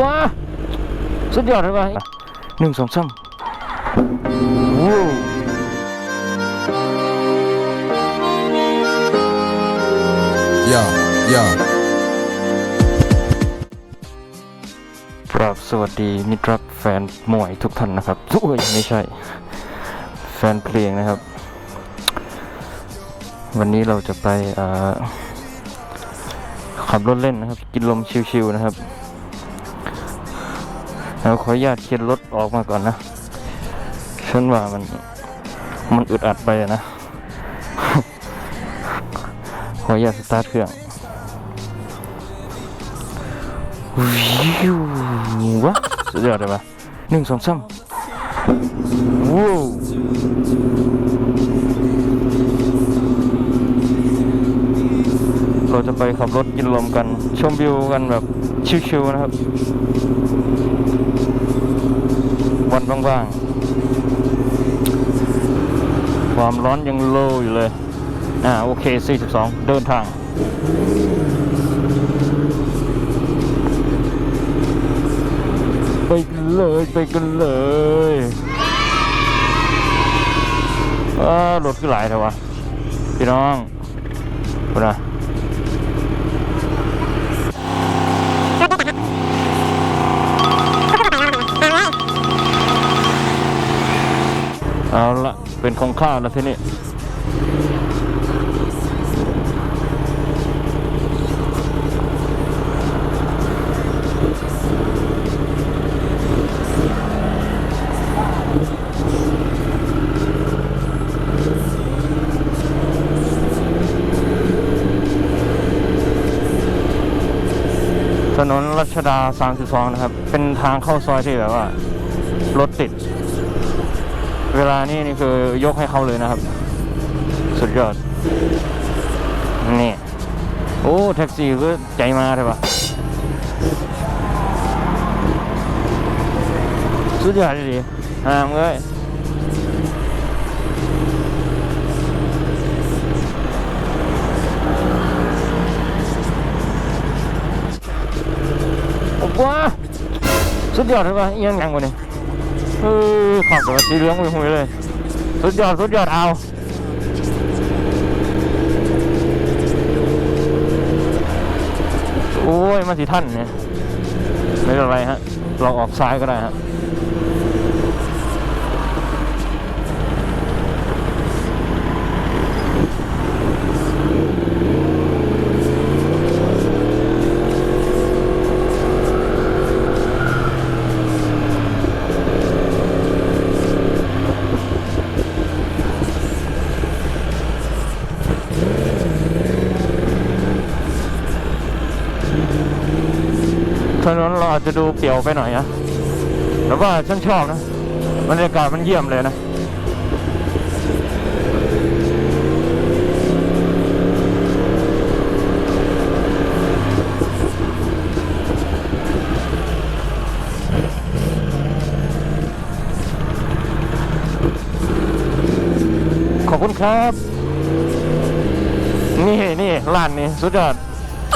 ว้าสุดยอดเลยว่ะหนึ่งสองสามว้าว Yeah, yeah. กราบสวัสดีมิตรรักแฟนมวยทุกท่านนะครับทุกไม่ใช่ แฟนเพลงนะครับ วันนี้เราจะไปเอ่อขับรถเล่นนะครับ กินลมชิวๆนะครับ เราขออนุญาตเข็นรถออกมาก่อนนะฉันว่ามันมันอึดอัดไปอะนะ ขออนุญาตสตาร์ทเครื่องวิววะสุดยอดเลยปะหนึ่งสองสามว้าวเราจะไปขับรถกินลมกัน ชมวิวกันแบบชิวๆนะครับ ว่างๆ ความร้อนยังโลอยู่เลย อ่า โอเค 42 เดินทางไปกันเลยไปกันเลยรถคือหลายเถอะวะพี่น้องคุนะ เป็นของข้าวแล้วที่นี้ถนนรัชดา 32 นะครับ เป็นทางเข้าซอยที่แบบว่า รถติด เวลานี้นี่คือยกให้เขาเลยนะครับ สุดยอด นี่ โอ้ แท็กซี่ก็ใจมาใช่ปะสุดยอดดีห้ามเลยว้าสุดยอดเลยปะเอียงยังวะเนี่ เออขับแบบสีเหลืองหุยเลย สุดยอด สุดยอดเอาโอ้ยมาสีท่านเนี่ย ไม่เป็นไรฮะเราออกซ้ายก็ได้ฮะ ถนนเราอาจจะดูเปี่ยวไปหน่อยนะแต่ว่าฉันชอบนะบรรยากาศมันเยี่ยมเลยนะขอบคุณครับ นี่นี่ร้านนี้สุดยอด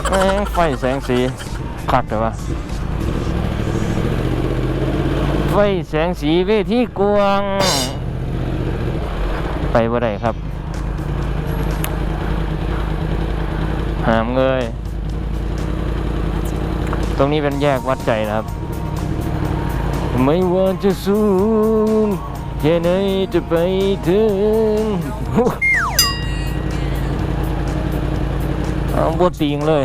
แม่งไฟแสงสี คักเลยวะไฟแสงสีเวทีกวาง ไปบ่ได้ครับ หามเงยตรงนี้เป็นแยกวัดใจนะครับ ไม่ว่าจะสูงแค่ไหนจะไปถึงเอาบทติงเลย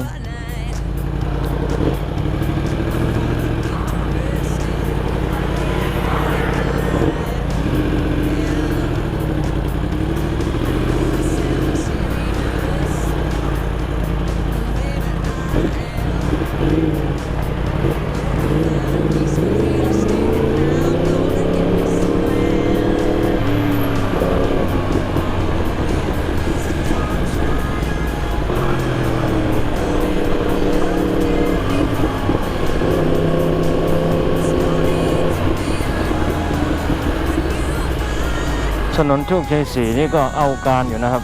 ถนนโชคชัยสีนี่ก็เอาการอยู่นะครับ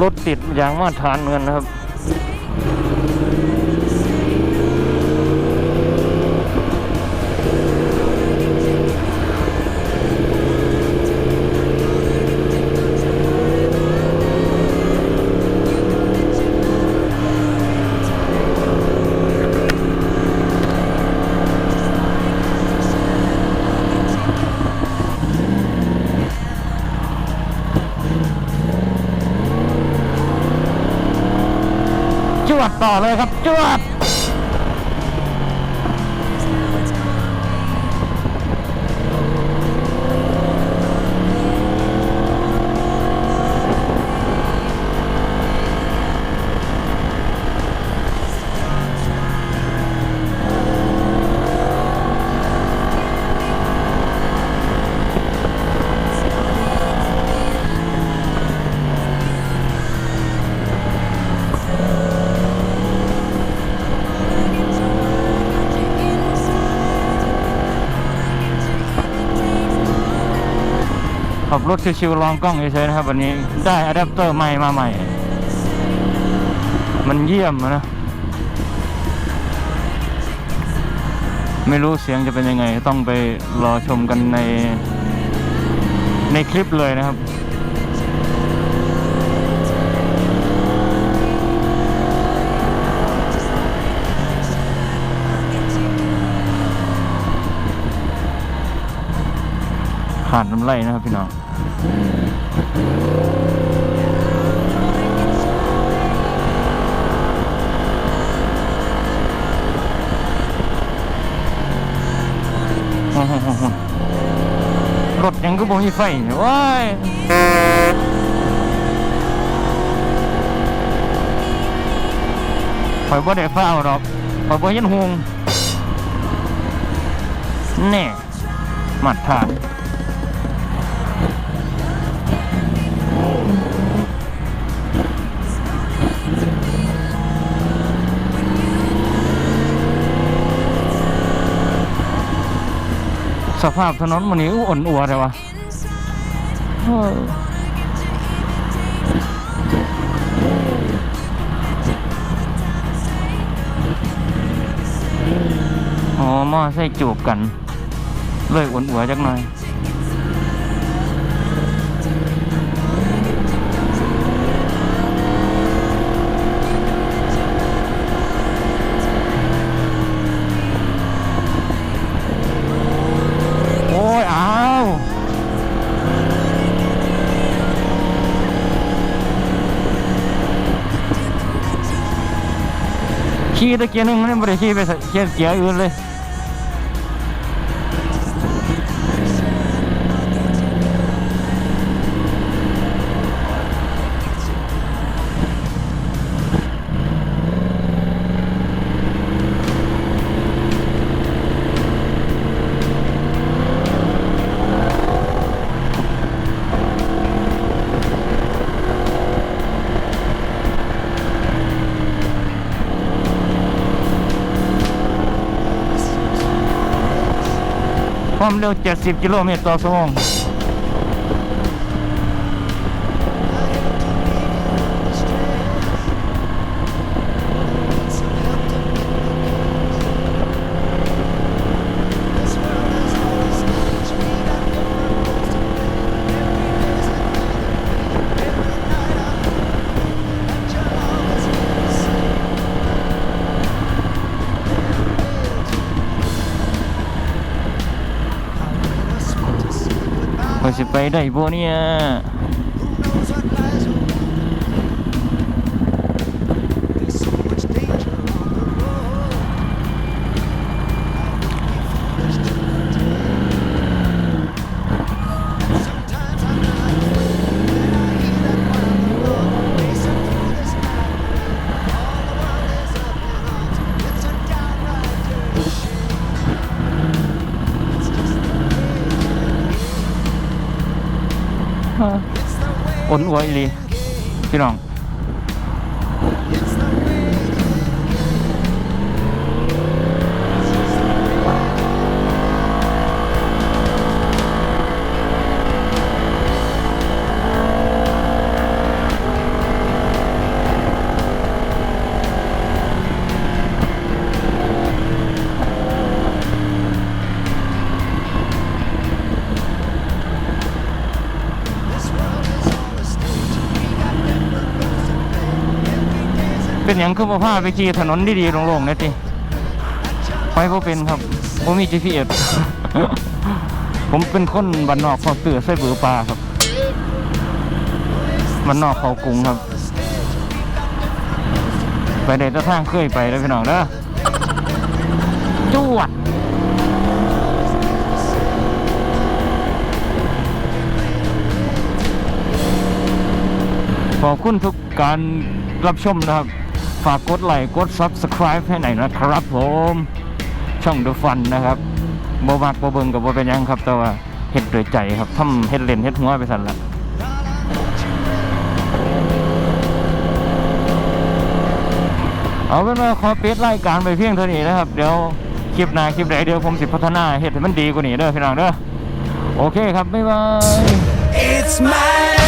รถติดอย่างมาตรฐานเงินนะครับ ครับจวดขับ รถชิวๆลองกล้องเฉยๆนะครับ วันนี้ได้อะแดปเตอร์ใหม่มาใหม่ มันเยี่ยมนะ ไม่รู้เสียงจะเป็นยังไง ต้องไปรอชมกันใน ในคลิปเลยนะครับขาดน้ำไหลนะครับพี่น้อง รถยังก็บ่มีไฟเนี่ยว้ายข่อยบ่ได้ฟ้าวดอกข่อยบ่เห็นหงแน่มาตรฐาน สภาพถนนมันนี้อ่อนอัวเลยวะเอออ๋อหม้อใส่จูบกัน เลยอ่อนอัวจักหน่อย ขี่ตะเกียร์หนึงมันไม่ได้ขี่ไปใส่เกียร์เกียร์อื่นเลย ความเร็ว 70 กิโลเมตรต่อชั่วโมง เราจะไปได้บ่เนี่ย นหัวอีหลีพี่น้อง เป็นอย่างคือบ่พาไปขี่ถนนดีๆโล่งๆนะติไปบ่เป็นครับบ่มี GPS ผมเป็นคนบ้านนอกขาเตือใส่เบือปลาครับบ้านนอกเขากรุงครับ ไปได้แต่ทางเคยไปแล้วพี่น้องเด้อจวดขอบคุณทุกการรับชมนะครับ ฝากกดไลค์กด Subscribe ให้หน่อยนะครับผม ช่อง The Fun นะครับบมักโบเบิงกับโบเป็นยังครับ แต่ว่าเฮ็ดด้วยใจครับทำเฮ็ดเล่นเฮ็ดหัวไปสั่นละเอาเป็นว่าขอปิดรายการไปเพียงเท่านี้นะครับ เดี๋ยวคลิปหน้าคลิปไหนเดี๋ยวผมสิพัฒนาเฮ็ดให้มันดีกว่านี้เด้อพี่น้องเด้อโอเคครับ บ๊ายบาย